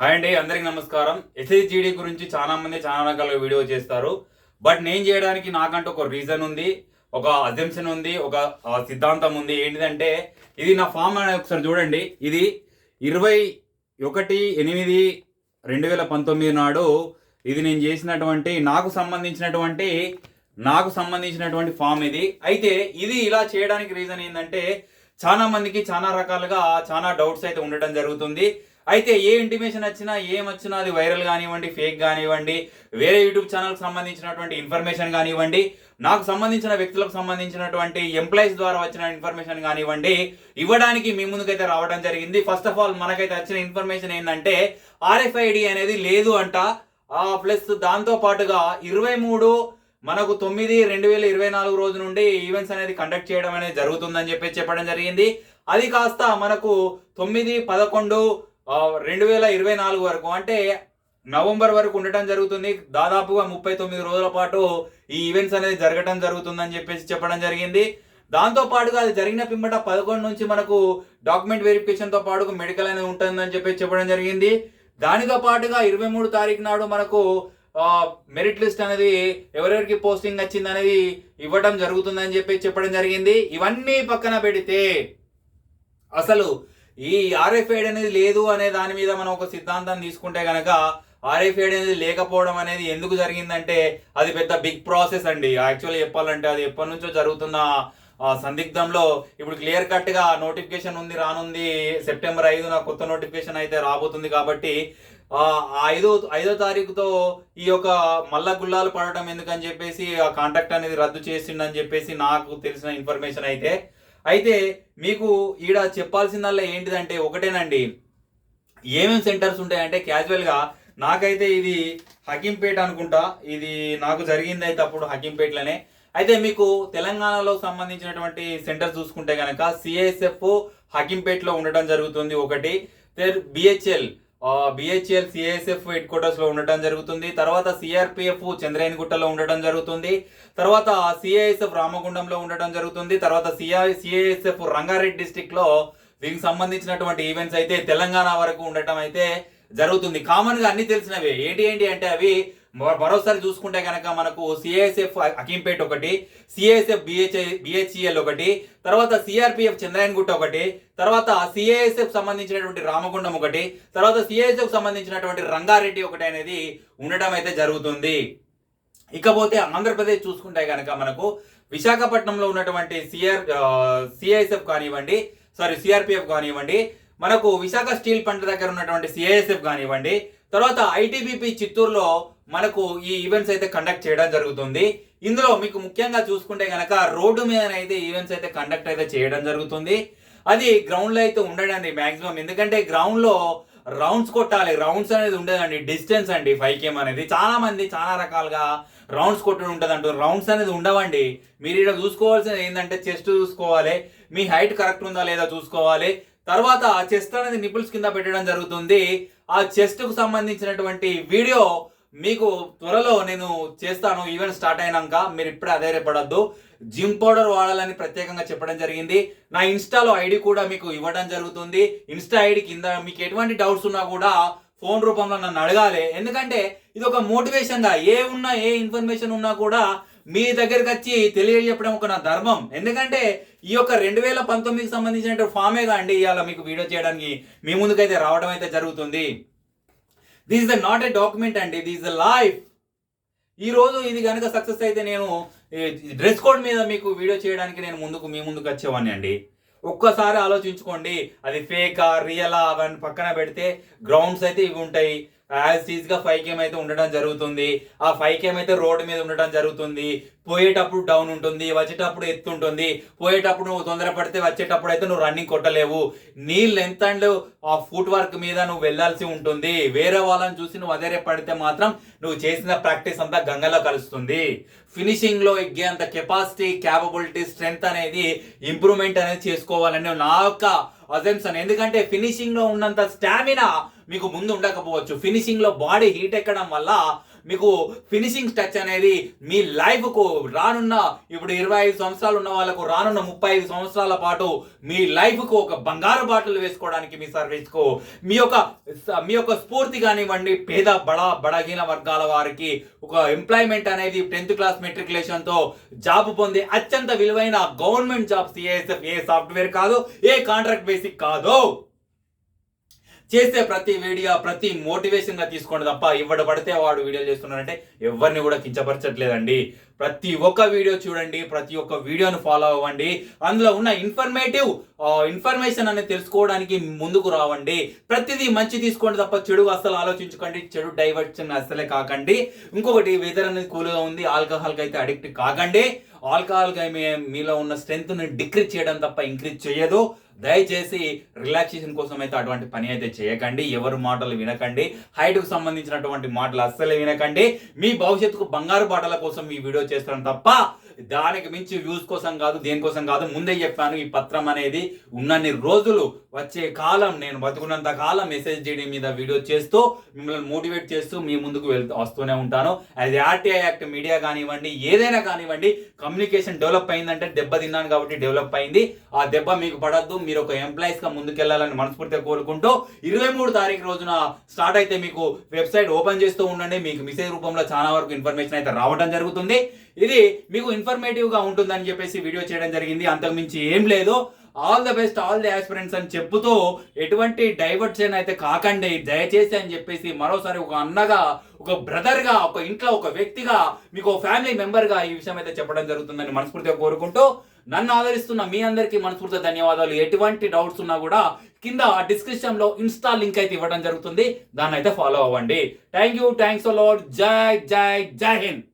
Hi అండి అందరికి నమస్కారం. ఎస్ఎస్జిడి గురించి చాలా మంది చాలా రకాల వీడియో చేస్తారు. బట్ నేను చేయడానికి నాకంటూ ఒక రీజన్ ఉంది ఒక అజెంప్షన్ ఉంది ఒక సిద్ధాంతం ఉంది. ఏంటిదంటే ఇది నా ఫామ్ అనేది ఒకసారి చూడండి. ఇది ఇరవై ఒకటి ఎనిమిది రెండు వేల పంతొమ్మిది నాడు ఇది నేను చేసినటువంటి నాకు సంబంధించినటువంటి నాకు సంబంధించినటువంటి ఫామ్ ఇది. అయితే ఇది ఇలా చేయడానికి రీజన్ ఏంటంటే చాలా మందికి చాలా రకాలుగా చాలా డౌట్స్ అయితే ఉండటం జరుగుతుంది. అయితే ఏ ఇంటిమేషన్ వచ్చినా ఏం వచ్చినా అది వైరల్ కానివ్వండి ఫేక్ కానివ్వండి వేరే యూట్యూబ్ ఛానల్కి సంబంధించినటువంటి ఇన్ఫర్మేషన్ కానివ్వండి నాకు సంబంధించిన వ్యక్తులకు సంబంధించినటువంటి ఎంప్లాయీస్ ద్వారా వచ్చిన ఇన్ఫర్మేషన్ కానివ్వండి ఇవ్వడానికి మీ ముందుకైతే రావడం జరిగింది. ఫస్ట్ ఆఫ్ ఆల్ మనకైతే వచ్చిన ఇన్ఫర్మేషన్ ఏంటంటే ఆర్ఎఫ్ఐడి అనేది లేదు అంట. ప్లస్ దాంతో పాటుగా ఇరవై మూడు మనకు తొమ్మిది రెండు వేల ఇరవై నాలుగు రోజు నుండి ఈవెంట్స్ అనేది కండక్ట్ చేయడం అనేది జరుగుతుందని చెప్పి చెప్పడం జరిగింది. అది కాస్త మనకు తొమ్మిది పదకొండు రెండు వేల ఇరవై నాలుగు వరకు అంటే నవంబర్ వరకు ఉండటం జరుగుతుంది. దాదాపుగా ముప్పై తొమ్మిది రోజుల పాటు ఈ ఈవెంట్స్ అనేది జరగటం జరుగుతుందని చెప్పేసి చెప్పడం జరిగింది. దాంతో పాటుగా అది జరిగిన పిమ్మట పదకొండు నుంచి మనకు డాక్యుమెంట్ వెరిఫికేషన్తో పాటు మెడికల్ అనేది ఉంటుందని చెప్పేసి చెప్పడం జరిగింది. దానితో పాటుగా ఇరవై మూడు తారీఖు నాడు మనకు మెరిట్ లిస్ట్ అనేది ఎవరెవరికి పోస్టింగ్ వచ్చింది అనేది ఇవ్వడం జరుగుతుందని చెప్పి చెప్పడం జరిగింది. ఇవన్నీ పక్కన పెడితే అసలు ఈ ఆర్ఎఫ్ఐడ్ అనేది లేదు అనే దాని మీద మనం ఒక సిద్ధాంతం తీసుకుంటే గనక ఆర్ఎఫ్ఐడ్ అనేది లేకపోవడం అనేది ఎందుకు జరిగిందంటే అది పెద్ద బిగ్ ప్రాసెస్ అండి. యాక్చువల్లీ చెప్పాలంటే అది ఎప్పటి నుంచో జరుగుతున్న ఆ, సందిగ్ధంలో ఇప్పుడు క్లియర్ కట్గా నోటిఫికేషన్ ఉంది రానుంది. సెప్టెంబర్ ఐదున కొత్త నోటిఫికేషన్ అయితే రాబోతుంది కాబట్టి ఐదో ఐదో తారీఖుతో ఈ యొక్క మల్ల గుల్లాలు పడటం ఎందుకని చెప్పేసి ఆ కాంట్రాక్ట్ అనేది రద్దు చేసిండని చెప్పేసి నాకు తెలిసిన ఇన్ఫర్మేషన్ అయితే అయితే మీకు ఈడ చెప్పాల్సిందల్లా ఏంటిదంటే ఒకటేనండి. ఏమేమి సెంటర్స్ ఉంటాయంటే క్యాజువల్గా నాకైతే ఇది హకీంపేట అనుకుంటా. ఇది నాకు జరిగింది అయితే అప్పుడు హకీంపేటలోనే. అయితే మీకు తెలంగాణలో సంబంధించినటువంటి సెంటర్ చూసుకుంటే కనుక సిఐఎస్ఎఫ్ హకీంపేటలో ఉండటం జరుగుతుంది ఒకటి. బిహెచ్ఎల్ బిహెచ్ఎల్ సిఐఎస్ఎఫ్ హెడ్ క్వార్టర్స్లో ఉండటం జరుగుతుంది. తర్వాత సిఆర్పిఎఫ్ చంద్రాయనగుట్టలో ఉండటం జరుగుతుంది. తర్వాత సిఐఎస్ఎఫ్ రామగుండంలో ఉండటం జరుగుతుంది. తర్వాత సిఐ సిఐఎస్ఎఫ్ రంగారెడ్డి డిస్టిక్లో దీనికి సంబంధించినటువంటి ఈవెంట్స్ అయితే తెలంగాణ వరకు ఉండటం అయితే జరుగుతుంది. కామన్గా అన్ని తెలిసినవి. ఏంటి ఏంటి అంటే అవి మరోసారి చూసుకుంటే కనుక మనకు సిఐఎస్ఎఫ్ అకింపేట్ ఒకటి సిఐఎస్ఎఫ్ బిహెచ్ బిహెచ్ఈఎల్ ఒకటి తర్వాత సిఆర్పిఎఫ్ చంద్రాయన్గుట్ట ఒకటి తర్వాత సిఐఎస్ఎఫ్ సంబంధించినటువంటి రామగుండం ఒకటి తర్వాత సిఐఎస్ఎఫ్ సంబంధించినటువంటి రంగారెడ్డి ఒకటి అనేది ఉండటం అయితే జరుగుతుంది. ఇకపోతే ఆంధ్రప్రదేశ్ చూసుకుంటే కనుక మనకు విశాఖపట్నంలో ఉన్నటువంటి సిఆర్ సిఐఎస్ఎఫ్ కానివ్వండి సారీ సిఆర్పిఎఫ్ కానివ్వండి మనకు విశాఖ స్టీల్ పంట దగ్గర ఉన్నటువంటి సిఐఎస్ఎఫ్ కానివ్వండి తర్వాత ఐటీబీపీ చిత్తూరులో మనకు ఈ ఈవెంట్స్ అయితే కండక్ట్ చేయడం జరుగుతుంది. ఇందులో మీకు ముఖ్యంగా చూసుకుంటే కనుక రోడ్డు మీద అయితే ఈవెంట్స్ అయితే కండక్ట్ అయితే చేయడం జరుగుతుంది. అది గ్రౌండ్లో అయితే ఉండడండి మాక్సిమం ఎందుకంటే గ్రౌండ్లో రౌండ్స్ కొట్టాలి. రౌండ్స్ అనేది ఉండదండి. డిస్టెన్స్ అండి ఫైవ్ కేమ్ అనేది. చాలా మంది చాలా రకాలుగా రౌండ్స్ కొట్టడం ఉంటుంది అంటారు రౌండ్స్ అనేది ఉండవండి. మీరు ఇక్కడ చూసుకోవాల్సింది ఏంటంటే చెస్ట్ చూసుకోవాలి. మీ హైట్ కరెక్ట్ ఉందా లేదా చూసుకోవాలి. తర్వాత ఆ చెస్ట్ అనేది నిపుల్స్ కింద పెట్టడం జరుగుతుంది. ఆ చెస్ట్కు సంబంధించినటువంటి వీడియో మీకు త్వరలో నేను చేస్తాను ఈవెంట్ స్టార్ట్ అయినాక మీరు ఇప్పుడే అధైర్యపడద్దు. జిమ్ పౌడర్ వాడాలని ప్రత్యేకంగా చెప్పడం జరిగింది. నా ఇన్స్టాలో ఐడి కూడా మీకు ఇవ్వడం జరుగుతుంది. ఇన్స్టా ఐడి కింద మీకు ఎటువంటి డౌట్స్ ఉన్నా కూడా ఫోన్ రూపంలో నన్ను అడగాలి. ఎందుకంటే ఇది ఒక మోటివేషన్గా ఏ ఉన్నా ఏ ఇన్ఫర్మేషన్ ఉన్నా కూడా మీ దగ్గరికి వచ్చి తెలియజెప్పడం ఒక నా ధర్మం. ఎందుకంటే ఈ యొక్క రెండు వేల పంతొమ్మిదికి సంబంధించిన ఫామే అండి ఇవాళ మీకు వీడియో చేయడానికి. మీ ముందుకైతే రావడం అయితే జరుగుతుంది. This the not a document అండి. దిస్ ద లైఫ్ ఈ రోజు ఇది కనుక సక్సెస్ అయితే నేను డ్రెస్ కోడ్ మీద మీకు వీడియో చేయడానికి నేను ముందుకు మీ ముందుకు వచ్చేవాడిని అండి. ఒక్కసారి ఆలోచించుకోండి. అది ఫేకా రియలా అవన్నీ పక్కన పెడితే గ్రౌండ్స్ అయితే ఇవి ఉంటాయి. యాజ్ సీజ్గా ఫైవ్ కేమ్ అయితే ఉండడం జరుగుతుంది. ఆ ఫైవ్ కేమ్ అయితే రోడ్డు మీద ఉండడం జరుగుతుంది. పోయేటప్పుడు డౌన్ ఉంటుంది వచ్చేటప్పుడు ఎత్తు ఉంటుంది. పోయేటప్పుడు నువ్వు తొందరపడితే వచ్చేటప్పుడు అయితే నువ్వు రన్నింగ్ కొట్టలేవు. నీ లెంత్ అండ్ ఆ ఫుట్ వర్క్ మీద నువ్వు వెళ్ళాల్సి ఉంటుంది. వేరే వాళ్ళని చూసి నువ్వు అదే పడితే మాత్రం నువ్వు చేసిన ప్రాక్టీస్ అంతా గంగలో కలుస్తుంది. ఫినిషింగ్లో ఎగ్గే అంత కెపాసిటీ క్యాపబిలిటీ స్ట్రెంగ్త్ అనేది ఇంప్రూవ్మెంట్ అనేది చేసుకోవాలని నా యొక్క అజెంప్షన్ ఎందుకంటే ఫినిషింగ్లో ఉన్నంత స్టామినా మీకు ముందు ఉండకపోవచ్చు. ఫినిషింగ్లో బాడీ హీట్ ఎక్కడం వల్ల మీకు ఫినిషింగ్ టచ్ అనేది మీ లైఫ్కు రానున్న ఇప్పుడు ఇరవై ఐదు సంవత్సరాలు ఉన్న వాళ్ళకు రానున్న ముప్పై ఐదు సంవత్సరాల పాటు మీ లైఫ్కు ఒక బంగారు బాటలు వేసుకోవడానికి మీ సర్వీస్కు మీ యొక్క మీ యొక్క స్ఫూర్తి కానివ్వండి పేద బడ బడహీన వర్గాల వారికి ఒక ఎంప్లాయ్మెంట్ అనేది టెన్త్ క్లాస్ మెట్రికులేషన్తో జాబ్ పొందే అత్యంత విలువైన గవర్నమెంట్ జాబ్స్ ఏఎస్ఎఫ్ ఏ సాఫ్ట్వేర్ కాదు ఏ కాంట్రాక్ట్ బేసిక్ కాదు. చేసే ప్రతి వీడియో ప్రతి మోటివేషన్గా తీసుకోండి తప్ప ఇవ్వడ పడితే వాడు వీడియోలు చేస్తున్నారంటే ఎవరిని కూడా కించపరచట్లేదండి. ప్రతి ఒక్క వీడియో చూడండి ప్రతి ఒక్క వీడియోను ఫాలో అవ్వండి. అందులో ఉన్న ఇన్ఫర్మేటివ్ ఇన్ఫర్మేషన్ అనేది తెలుసుకోవడానికి ముందుకు రావండి. ప్రతిదీ మంచి తీసుకోండి తప్ప చెడు అసలు ఆలోచించుకోండి. చెడు డైవర్షన్ అసలే కాకండి. ఇంకొకటి వెదర్ అనేది కూల్గా ఉంది ఆల్కహాల్కి అయితే అడిక్ట్ కాకండి. ఆల్కహాల్ మీలో ఉన్న స్ట్రెంత్ని డిక్రీజ్ చేయడం తప్ప ఇంక్రీజ్ చేయదు దయచేసి రిలాక్సేషన్ కోసం అయితే అటువంటి పని అయితే చేయకండి. ఎవరు మాటలు వినకండి. హైట్కు సంబంధించినటువంటి మాటలు అస్సలే వినకండి. మీ భవిష్యత్తుకు బంగారు బాటల కోసం ఈ వీడియో చేస్తాను తప్ప దానికి మించి వ్యూస్ కోసం కాదు దేనికోసం కాదు ముందే చెప్పాను ఈ పత్రం అనేది ఉన్నన్ని రోజులు వచ్చే కాలం నేను బతుకున్నంత కాలం మెసేజ్ చేయడం మీద వీడియో చేస్తూ మిమ్మల్ని మోటివేట్ చేస్తూ మీ ముందుకు వెళ్తూ వస్తూనే ఉంటాను. అది ఆర్టీఐ యాక్ట్ మీడియా కానివ్వండి ఏదైనా కానివ్వండి కమ్యూనికేషన్ డెవలప్ అయిందంటే దెబ్బ తిన్నాను కాబట్టి డెవలప్ అయింది. ఆ దెబ్బ మీకు పడద్దు మీరు ఒక ఎంప్లాయీస్గా ముందుకెళ్ళాలని మనస్ఫూర్తిగా కోరుకుంటూ ఇరవై మూడు తారీఖు రోజున స్టార్ట్ అయితే మీకు వెబ్సైట్ ఓపెన్ చేస్తూ ఉండండి. మీకు మెసేజ్ రూపంలో చాలా వరకు ఇన్ఫర్మేషన్ అయితే రావడం జరుగుతుంది. ఇది మీకు ఇన్ఫర్మేటివ్గా ఉంటుందని చెప్పేసి వీడియో చేయడం జరిగింది. అంతకుమించి ఏం లేదు. All the best all the aspirants అని చెప్పుతూ ఎటువంటి డైవర్షన్ అయితే కాకండి. దయచేసి అని చెప్పేసి మరోసారి ఒక అన్నగా ఒక బ్రదర్గా ఒక ఇంట్లో ఒక వ్యక్తిగా మీకు ఫ్యామిలీ మెంబర్గా ఈ విషయం అయితే చెప్పడం జరుగుతుందని మనస్ఫూర్తిగా కోరుకుంటూ నన్ను ఆదరిస్తున్న మీ అందరికీ మనస్ఫూర్తి ధన్యవాదాలు. ఎటువంటి డౌట్స్ ఉన్నా కూడా కింద డిస్క్రిప్షన్లో ఇన్స్టా లింక్ అయితే ఇవ్వడం జరుగుతుంది. దాన్ని అయితే ఫాలో అవ్వండి. థ్యాంక్ యూ థ్యాంక్స్ లాడ్ జై జై జై హింద్